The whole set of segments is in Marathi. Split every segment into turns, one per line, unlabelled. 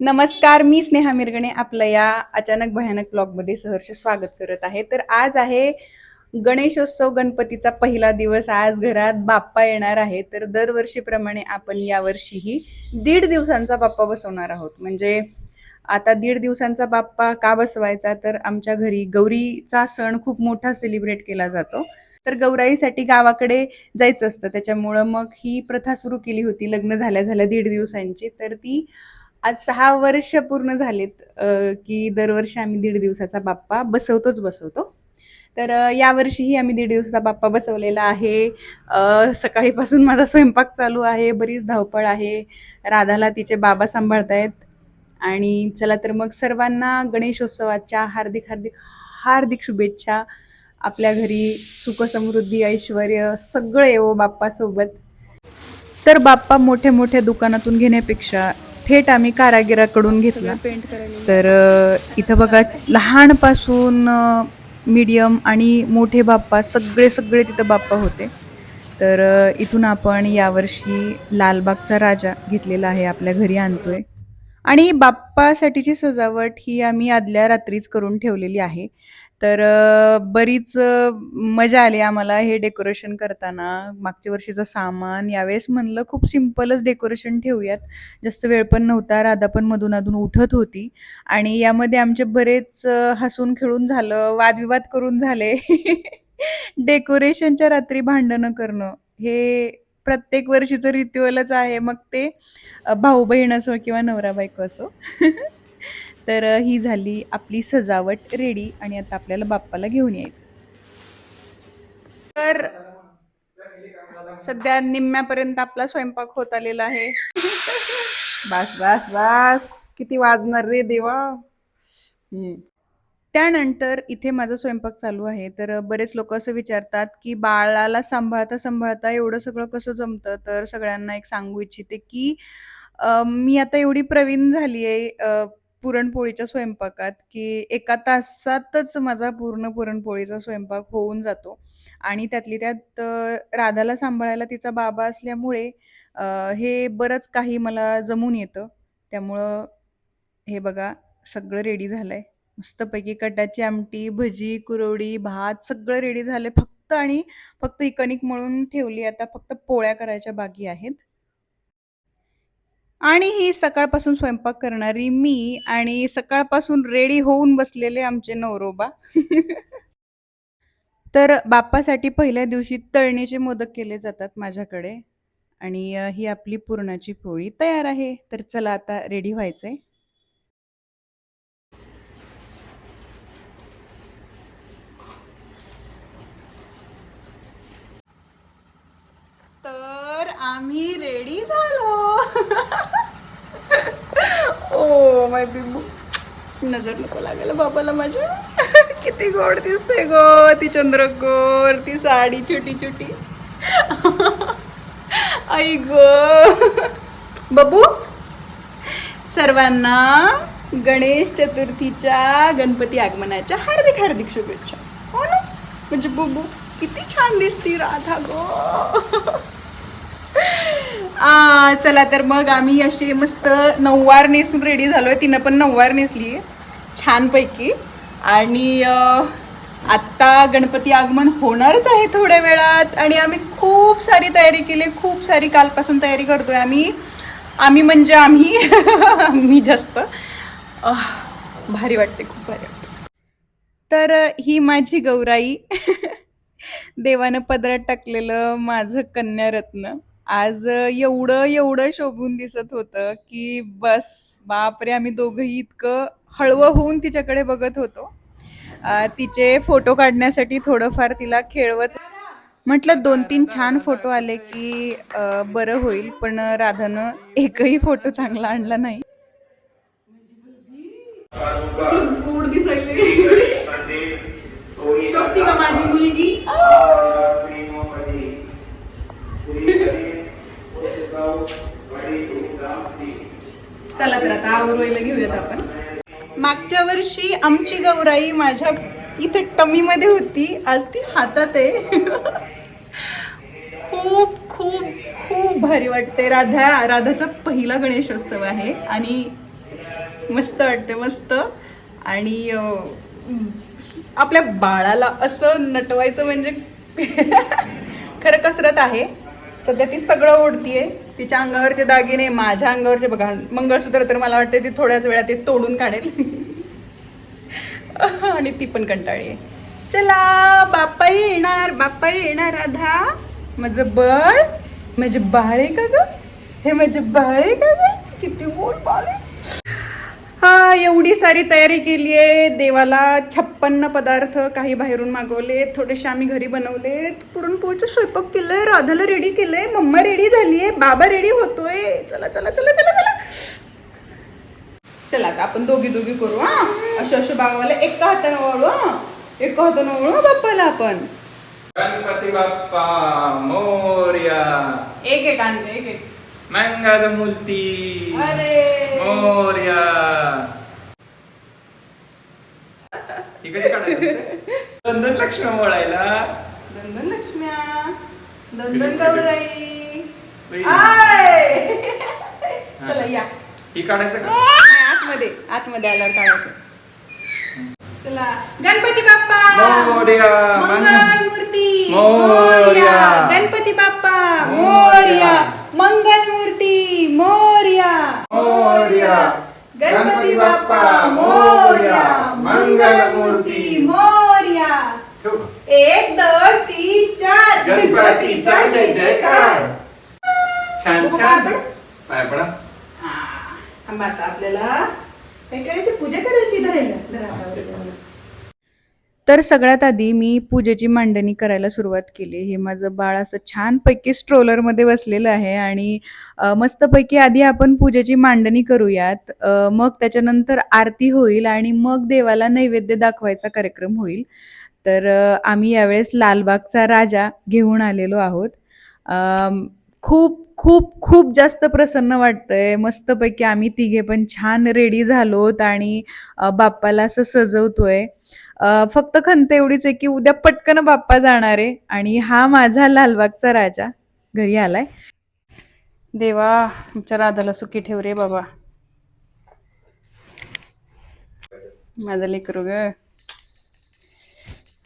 नमस्कार मी स्नेहा मिरगणे आपलं या अचानक भयानक ब्लॉगमध्ये सहर्ष स्वागत करत आहे. तर आज आहे गणेशोत्सव गणपतीचा पहिला दिवस. आज घरात बाप्पा येणार आहे तर दरवर्षीप्रमाणे आपण यावर्षीही दीड दिवसांचा बाप्पा बसवणार आहोत. म्हणजे आता दीड दिवसांचा बाप्पा का बसवायचा? तर आमच्या घरी गौरीचा सण खूप मोठा सेलिब्रेट केला जातो. तर गौराईसाठी गावाकडे जायचं असतं. त्याच्यामुळं मग ही प्रथा सुरू केली होती लग्न झाल्या झाल्या दीड दिवसांची. तर ती आज सहा वर्ष पूर्ण झालेत की दरवर्षी आम्ही दीड दिवसाचा बाप्पा बसवतोच बसवतो. तर यावर्षीही आम्ही दीड दिवसाचा बाप्पा बसवलेला आहे. सकाळीपासून माझा स्वयंपाक चालू आहे बरीच धावपळ आहे. राधाला तिचे बाबा सांभाळतायत. आणि चला तर मग सर्वांना गणेशोत्सवाच्या हार्दिक हार्दिक हार्दिक शुभेच्छा. आपल्या घरी सुख समृद्धी ऐश्वर सगळं येवो बाप्पासोबत. तर बाप्पा मोठ्या मोठ्या दुकानातून घेण्यापेक्षा थेट आम्ही कारागिराकडून घेतला.
पेंट
तर इथं बघा लहानपासून मीडियम आणि मोठे बाप्पा सगळे सगळे तिथं बाप्पा होते. तर इथून आपण यावर्षी लालबागचा राजा घेतलेला आहे आपल्या घरी आणतोय. आणि बाप्पासाठीची सजावट ही आम्ही आदल्या रात्रीच करून ठेवलेली आहे. तर बरीच मजा आली आम्हाला हे डेकोरेशन करताना. मागच्या वर्षीचं सामान यावेळेस म्हणलं खूप सिम्पलच डेकोरेशन ठेवूयात. जास्त वेळ पण नव्हता राधा पण मधून अधून उठत होती. आणि यामध्ये आमचे बरेच हसून खेळून झालं वादविवाद करून झाले. डेकोरेशनच्या रात्री भांडणं करणं हे प्रत्येक वर्षीचं रिच्युअलच आहे. मग ते भाऊ बहीण असो किंवा नवरा बायको असो. तर ही झाली आपली सजावट रेडी आणि आता आपल्याला बाप्पाला घेऊन यायचं. तर सध्या निम्म्यापर्यंत आपला स्वयंपाक होत आलेला आहे. बस बास बास. किती वाजणार रे देवा? हम्म. त्यानंतर इथे माझा स्वयंपाक चालू आहे. तर बरेच लोक असं विचारतात की बाळाला सांभाळता सांभाळता एवढं सगळं कसं जमतं? तर सगळ्यांना एक सांगू इच्छिते की मी आता एवढी प्रवीण झाली आहे पुरणपोळीच्या स्वयंपाकात की एका तासातच माझा पूर्ण पुरणपोळीचा स्वयंपाक होऊन जातो. आणि त्यातली त्यात अ, राधाला सांभाळायला तिचा बाबा असल्यामुळे अ, हे बरंच काही मला जमून येतं. त्यामुळं हे बघा सगळं रेडी झालंय. मस्तपैकी कटाची आमटी भजी कुरवडी भात सगळं रेडी झालंय. फक्त आणि फक्त ही कणिक मळून ठेवली. आता फक्त पोळ्या करायच्या बाकी आहेत. आणि ही सकाळपासून स्वयंपाक करणारी मी आणि सकाळपासून रेडी होऊन बसलेले आमचे नवरोबा. तर बाप्पासाठी पहिल्या दिवशी तळणीचे मोदक केले जातात माझ्याकडे. आणि ही आपली पुरणाची पोळी तयार आहे. तर चला आता रेडी व्हायचंय. तर आम्ही रेडी झालो. माय बिबू. नजर नको लागायला बाबाला माझ्या. किती गोड दिसते गो ती चंद्रकोर ती साडी छोटी छोटी. आई गो. बबू सर्वांना गणेश चतुर्थीच्या गणपती आगमनाच्या हार्दिक हार्दिक शुभेच्छा. हो ना? म्हणजे बबू किती छान दिसती राधा गो. आ, चला तर मग आम्ही अशी मस्त नऊवार नेसून रेडी झालो आहे तिनं पण नऊवार नेसली छानपैकी. आणि आत्ता गणपती आगमन होणारच आहे थोड्या वेळात. आणि आम्ही खूप सारी तयारी केली. खूप सारी कालपासून तयारी करतोय आम्ही. आम्ही म्हणजे आम्ही मी जास्त. भारी वाटते खूप भारी वाटते. तर ही माझी गौराई. देवानं पदरात टाकलेलं माझं कन्यारत्न. आज एवढं एवढं शोभून दिसत होतं की बस बापरे आम्ही दोघंही इतकं हळवं होऊन तिच्याकडे बघत होतो. तिचे फोटो काढण्यासाठी थोडंफार तिला खेळवत म्हटलं दोन तीन छान फोटो आले की अ, बरं होईल पण राधानं एकही फोटो चांगला आणला नाही. गोड दिसायले शोभती का माझी मुलगी? चला तर आता आवरवायला घेऊयात आपण. मागच्या वर्षी आमची गौराई माझ्या इथे टमीमध्ये होती. आज ती हातात आहे. खूप खूप खूप भारी वाटते राधा राधाचा पहिला गणेशोत्सव आहे आणि मस्त वाटते मस्त. आणि आपल्या बाळाला असं नटवायचं म्हणजे खरं कसरत आहे. सध्या ती सगळं ओढतीये. तिच्या अंगावरचे दागिने माझ्या अंगावरचे बघा. मंगळसूत्र तर मला वाटते ती थोड्याच वेळात ते तोडून काढेल. आणि ती पण कंटाळी चला बाप्पा येणार बाप्पा येणार राधा. माझं बळ माझे बाळ आहे का ग? हे माझे बाळे का ग? किती मोठ बाळे हा एवढी सारी तयारी केली आहे. देवाला छप्पन्न पदार्थ काही बाहेरून मागवले थोडेसे आम्ही घरी बनवले पुरणपोळीचं स्वयंपाक केलंय राधाला रेडी केलंय मम्मा रेडी झालीये बाबा रेडी होतोय. चला चला चला चला चला. चला आता आपण दोघी दोघी करू हा. असे असे बाबाला एका हाताने वळू हा. एका हाताने वळू बाप्पाला आपण.
गणपती बाप्पा मोर्या.
एक एक आणते एक एक.
मंगल मूर्ती
अरे.
मोर्या ही कशी काढायची? बंधन लक्ष्मी वळायला
दंदन लक्ष्म्या. दंदन गौराई. आय! चला या.
ही काढायचं का?
नाही, आतमध्ये आतमध्ये आल्यावर काढायचं. चला. गणपती बाप्पा!
मोरया,
मंगल मूर्ती
मोरया.
गणपती बाप्पा
मोरया.
मोर्या. मंगल मूर्ती मोर्या.
मोरया.
गणपती बाप्पा मोर्या मंगल मूर्ती मोर्या? एक दोन तीन चार
गणपतीचा जय जयकार छान छान. पाय पडा
हा, थांबा आता आपल्याला काय करायची पूजा करायची धरायला धरा. तर सगळ्यात आधी मी पूजेची मांडणी करायला सुरुवात केली. हे माझं बाळ असं छानपैकी स्ट्रोलरमध्ये बसलेलं आहे आणि मस्तपैकी आधी आपण पूजेची मांडणी करूयात. मग त्याच्यानंतर आरती होईल आणि मग देवाला नैवेद्य दाखवायचा कार्यक्रम होईल. तर आम्ही यावेळेस लालबागचा राजा घेऊन आलेलो आहोत. खूप खूप खूप जास्त प्रसन्न वाटतंय. मस्तपैकी आम्ही तिघे पण छान रेडी झालोत आणि बाप्पाला असं सजवतोय. अ, फक्त खंत एवढीच आहे की उद्या पटकन बाप्पा जाणार आहे आणि हा माझा लालबागचा राजा घरी आलाय. देवा आमच्या राधाला सुखी ठेव रे बाबा. माझं लेकरू ग.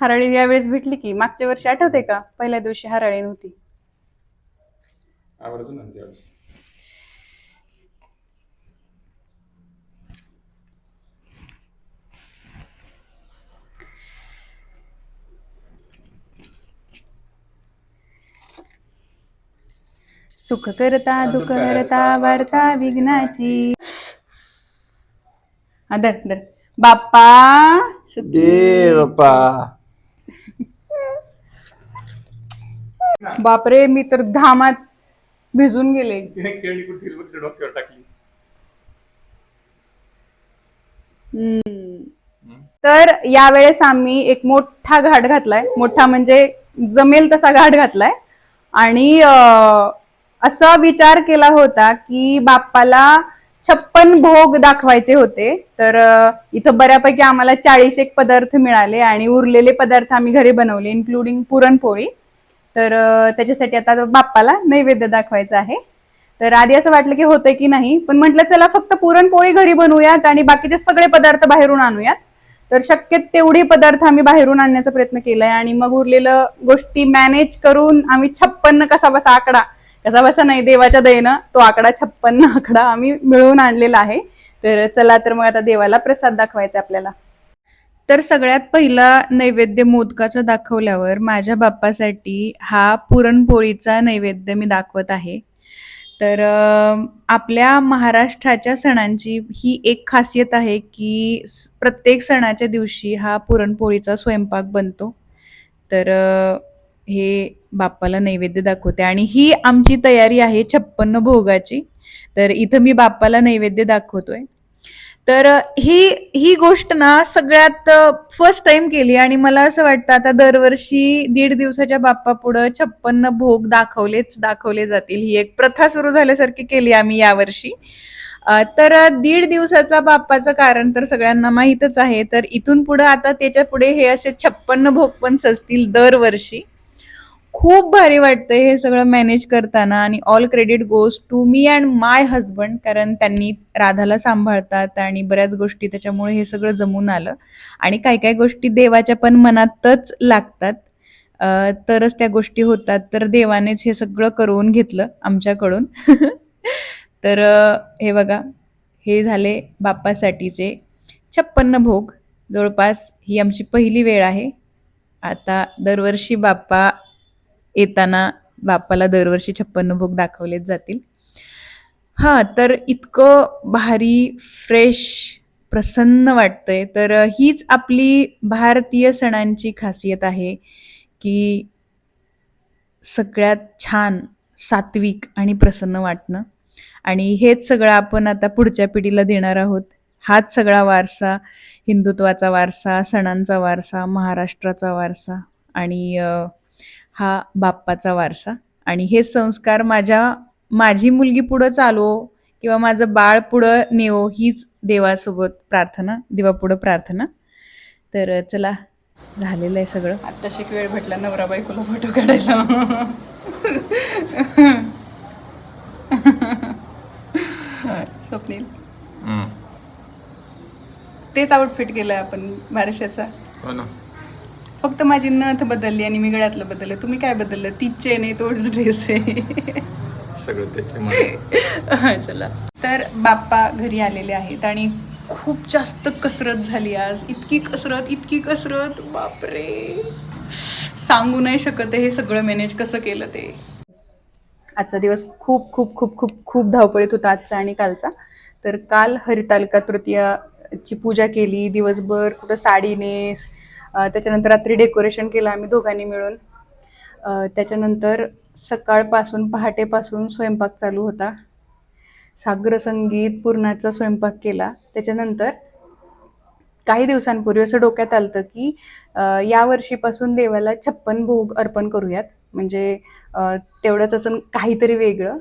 हराळी यावेळेस भेटली की मागच्या वर्षी आठवते का? पहिल्या दिवशी हराळी नव्हती.
आवडतो ना त्यावेळेस.
सुख करता दुःख करता वार्ता विघ्नाची. धर धर. बाप्पा
बाप्पा
बापरे मी तर घामात भिजून गेले.
डोक्यावर टाकली?
तर यावेळेस आम्ही एक मोठा घाट घातलाय. मोठा म्हणजे जमेल तसा घाट घातलाय. आणि असा विचार केला होता की बाप्पाला छप्पन भोग दाखवायचे होते. तर इथं बऱ्यापैकी आम्हाला चाळीस एक पदार्थ मिळाले आणि उरलेले पदार्थ आम्ही घरी बनवले इन्क्लुडिंग पुरणपोळी. तर त्याच्यासाठी आता बाप्पाला नैवेद्य दाखवायचा आहे. तर आधी असं वाटलं की होतंय की नाही पण म्हटलं चला फक्त पुरणपोळी घरी बनवूयात आणि बाकीचे सगळे पदार्थ बाहेरून आणूयात. तर शक्य तेवढे पदार्थ आम्ही बाहेरून आणण्याचा प्रयत्न केलाय आणि मग उरलेलं गोष्टी मॅनेज करून आम्ही छप्पन्न कसा बसा आकडा कसा बसा नाही देवाच्या दयेनं तो आकडा छप्पन्न आकडा आम्ही मिळवून आणलेला आहे. तर चला तर मग आता देवाला प्रसाद दाखवायचा आपल्याला. तर सगळ्यात पहिला नैवेद्य मोदकाचा दाखवल्यावर माझ्या बाप्पासाठी हा पुरणपोळीचा नैवेद्य मी दाखवत आहे. तर आपल्या महाराष्ट्राच्या सणांची ही एक खासियत आहे की प्रत्येक सणाच्या दिवशी हा पुरणपोळीचा स्वयंपाक बनतो. तर हे बाप्पाला नैवेद्य दाखवते. आणि ही आमची तयारी आहे छप्पन्न भोगाची. तर इथं मी बाप्पाला नैवेद्य दाखवतोय. तर ही ही गोष्ट ना सगळ्यात फर्स्ट टाइम केली. आणि मला असं वाटतं आता दरवर्षी दीड दिवसाच्या बाप्पा पुढं छप्पन्न भोग दाखवलेच दाखवले जातील. ही एक प्रथा सुरू झाल्यासारखी केली आम्ही यावर्षी. तर दीड दिवसाचा बाप्पाचं कारण तर सगळ्यांना माहीतच आहे. तर इथून पुढं आता त्याच्या पुढे हे असे छप्पन्न भोग पण सजतील दरवर्षी. खूप भारी वाटतं हे सगळं मॅनेज करताना आणि all credit goes to me and my husband कारण त्यांनी राधाला सांभाळतात आणि बऱ्याच गोष्टी त्याच्यामुळे हे सगळं जमून आलं. आणि काही काही गोष्टी देवाच्या पण मनातच लागतात. तरच त्या गोष्टी होतात. तर देवानेच हे सगळं करून घेतलं आमच्याकडून. तर हे बघा हे झाले बाप्पासाठीचे छप्पन्न भोग. जवळपास ही आमची पहिली वेळ आहे. आता दरवर्षी बाप्पा येताना बाप्पाला दरवर्षी छप्पन्न भोग दाखवलेच जातील. हां तर इतकं भारी फ्रेश प्रसन्न वाटतंय. तर हीच आपली भारतीय सणांची खासियत आहे की सगळ्यात छान सात्विक आणि प्रसन्न वाटणं. आणि हेच सगळं आपण आता पुढच्या पिढीला देणार आहोत. हाच सगळा वारसा हिंदुत्वाचा वारसा सणांचा वारसा महाराष्ट्राचा वारसा आणि हा बाप्पाचा वारसा. आणि हे संस्कार माझ्या माझी मुलगी पुढं चालवो किंवा माझं बाळ पुढं नेवो हीच देवासोबत प्रार्थना देवापुढं प्रार्थना. तर चला झालेलं आहे सगळं. आता शिक वेळ भेटला नवरा बायकोला फोटो काढायला. स्वप्नील. तेच आउटफिट केलं आपण बारशाचा.
हो ना.
फक्त माझी नथ बदलली आणि मी गळ्यातलं बदललं. तुम्ही काय बदललं? तीच चेन आहे तोच ड्रेस आहे.
सगळं त्याचे
चला. तर बाप्पा घरी आलेले आहेत आणि खूप जास्त कसरत झाली आज. इतकी कसरत इतकी कसरत. बापरे. सांगू नाही शकत हे सगळं मॅनेज कसं केलं ते. आजचा दिवस खूप खूप खूप खूप खूप धावपळीत होता आजचा आणि कालचा. तर काल हरितालिका तृतीयाची पूजा केली. दिवसभर कुठं साडी नेस त्याच्यानंतर रात्री डेकोरेशन केलं आम्ही दोघांनी मिळून. त्याच्यानंतर सकाळपासून पहाटेपासून स्वयंपाक चालू होता. सागर संगीत पूर्णाचा स्वयंपाक केला. त्याच्यानंतर काही दिवसांपूर्वी असं डोक्यात आलं होतं की यावर्षीपासून या वर्षीपासून देवाला छप्पन भोग अर्पण करूयात. म्हणजे तेवढंच असं काहीतरी वेगळं.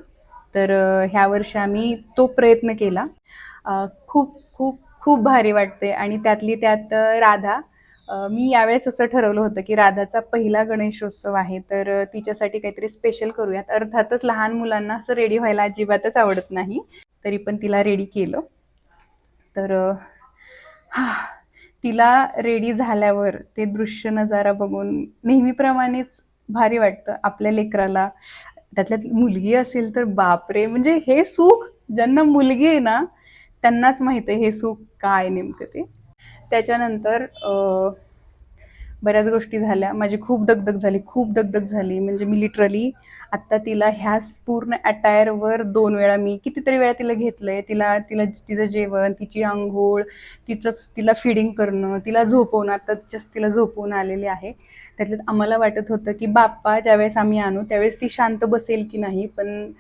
तर ह्या वर्षी आम्ही तो प्रयत्न केला. खूप खूप खूप भारी वाटते. आणि त्यातली त्यात राधा मी यावेळेस असं ठरवलं होतं की राधाचा पहिला गणेशोत्सव आहे तर तिच्यासाठी काहीतरी स्पेशल करूयात. अर्थातच लहान मुलांना असं रेडी व्हायला अजिबातच आवडत नाही तरी पण तिला रेडी केलं. तर हा तिला रेडी झाल्यावर ते दृश्य नजारा बघून नेहमीप्रमाणेच भारी वाटतं. आपल्या लेकराला त्यातल्यात मुलगी असेल तर बापरे म्हणजे हे सुख ज्यांना मुलगी आहे ना त्यांनाच माहिती आहे हे सुख काय नेमकं ते. त्याच्यानंतर बऱ्याच गोष्टी झाल्या. माझी खूप दगदग झाली खूप दगदग झाली. म्हणजे मी लिटरली आत्ता तिला ह्याच पूर्ण अटायरवर दोन वेळा मी कितीतरी वेळा तिला घेतलं आहे तिला तिला तिचं जेवण तिची आंघोळ तिचं तिला फिडिंग करणं तिला झोपवणं. आता जस्ट तिला झोपवून आलेले आहे. त्यातल्यात आम्हाला वाटत होतं की बाप्पा ज्यावेळेस आम्ही आणू त्यावेळेस ती शांत बसेल की नाही. पण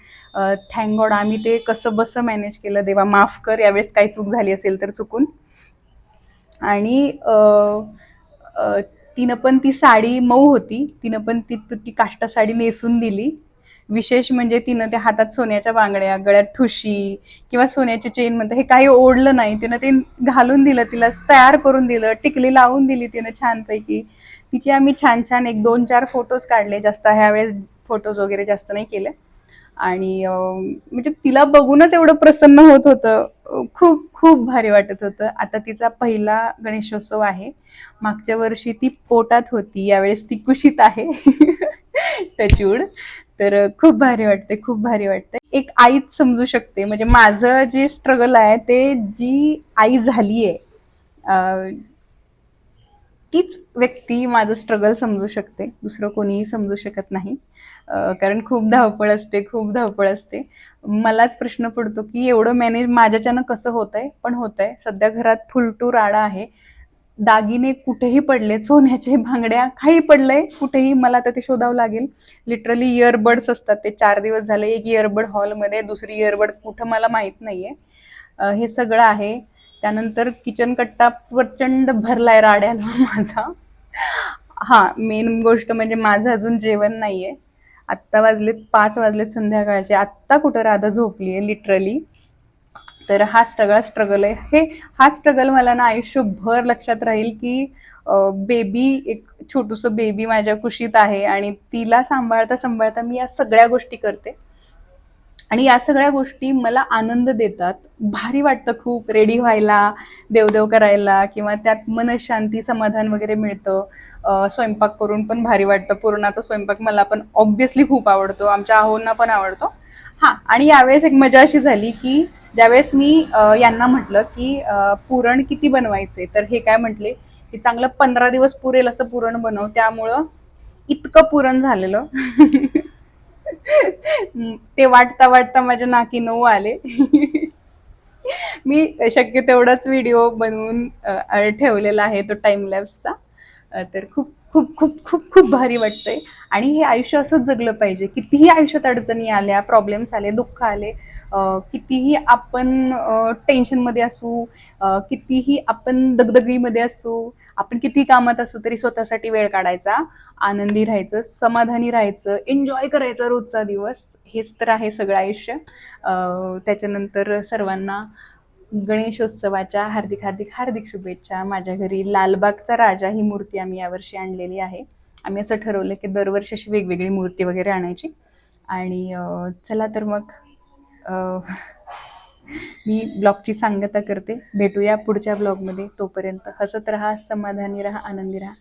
थँक गॉड आम्ही ते कसं बसं मॅनेज केलं. देवा माफ कर यावेळेस काही चूक झाली असेल तर चुकून. आणि तिनं पण ती साडी मऊ होती. तिनं पण ती ती काष्टा साडी नेसून दिली. विशेष म्हणजे तिनं त्या हातात सोन्याच्या बांगड्या गळ्यात ठुशी किंवा सोन्याची चेन म्हणतं हे काही ओढलं नाही. तिनं ते घालून दिलं तिला तयार करून दिलं टिकली लावून दिली तिनं छानपैकी. तिचे आम्ही छान छान एक दोन चार फोटोज काढले. जास्त ह्यावेळेस फोटोज वगैरे जास्त नाही केले. आणि म्हणजे तिला बघूनच एवढं प्रसन्न होत होतं. खूप खूप भारी वाटत होतं. आता तिचा पहिला गणेशोत्सव आहे. मागच्या वर्षी ती पोटात होती. यावेळेस ती कुशीत आहे. टचूड तर खूप भारी वाटते खूप भारी वाटते एक आईच समजू शकते. म्हणजे माझं जे स्ट्रगल आहे ते जी आई झाली आहे तीच व्यक्ती माझं स्ट्रगल समजू शकते. दुसरं कोणीही समजू शकत नाही. कारण खूप धावपळ असते खूप धावपळ असते. मलाच प्रश्न पडतो की एवढं मॅनेज माझ्याच्यानं कसं होत आहे पण होत आहे सध्या घरात फुलटू राडा आहे. दागिने कुठेही पडले सोन्याचे भांगड्या काही पडलंय कुठेही मला तर ते शोधावं लागेल. लिटरली इयरबड्स असतात. ते चार दिवस झाले एक इयरबड हॉलमध्ये दुसरी इयरबड कुठं मला माहीत नाही आहे हे सगळं आहे. त्यानंतर किचन कट्टा प्रचंड भरलाय राड्याला माझा. हा मेन गोष्ट म्हणजे माझं अजून जेवण नाहीये. आत्ता वाजलेत पाच वाजलेत संध्याकाळचे. आत्ता कुठं राधा झोपली आहे लिटरली तर हा सगळा स्ट्रगल आहे. हे हा स्ट्रगल मला ना आयुष्यभर लक्षात राहील की बेबी एक छोटूसं बेबी माझ्या कुशीत आहे आणि तिला सांभाळता सांभाळता मी या सगळ्या गोष्टी करते. आणि या सगळ्या गोष्टी मला आनंद देतात. भारी वाटतं खूप. रेडी व्हायला देवदेव करायला किंवा त्यात मनशांती समाधान वगैरे मिळतं. स्वयंपाक करून पण भारी वाटतं. पुरणाचा स्वयंपाक मला पण ऑब्व्हियसली खूप आवडतो. आमच्या आहोंना पण आवडतो. हां आणि यावेळेस एक मजा अशी झाली की ज्यावेळेस मी यांना म्हटलं की पुरण किती बनवायचे? तर हे काय म्हटले की चांगलं पंधरा दिवस पुरेल असं पुरण बनव. त्यामुळं इतकं पुरण झालेलं. ते वाटता वाटता माझ्या नाकी नऊ आले. मी शक्य तेवढाच व्हिडिओ बनवून ठेवलेला आहे तो टाइम लॅब्सचा तर खूप खूप खूप खूप खूप भारी वाटतंय. आणि हे आयुष्य असंच जगलं पाहिजे. कितीही आयुष्यात अडचणी आल्या प्रॉब्लेम्स आले दुःख आले कितीही आपण टेन्शनमध्ये असू कितीही आपण दगदगीमध्ये असू आपण किती कामात असू तरी स्वतःसाठी वेळ काढायचा आनंदी राहायचं समाधानी राहायचं एन्जॉय करायचा रोजचा दिवस. हेच तर आहे सगळं आयुष्य. त्याच्यानंतर सर्वांना गणेशोत्सवाच्या हार्दिक हार्दिक हार्दिक शुभेच्छा. माझ्या घरी लालबागचा राजा ही मूर्ती आम्ही यावर्षी आणलेली आहे. आम्ही असं ठरवलं की दरवर्षी अशी वेगवेगळी मूर्ती वगैरे आणायची. आणि चला तर मग मी ब्लॉगची सांगता करते. भेटूया पुढच्या ब्लॉगमध्ये. तोपर्यंत हसत राहा समाधानी राहा आनंदी राहा.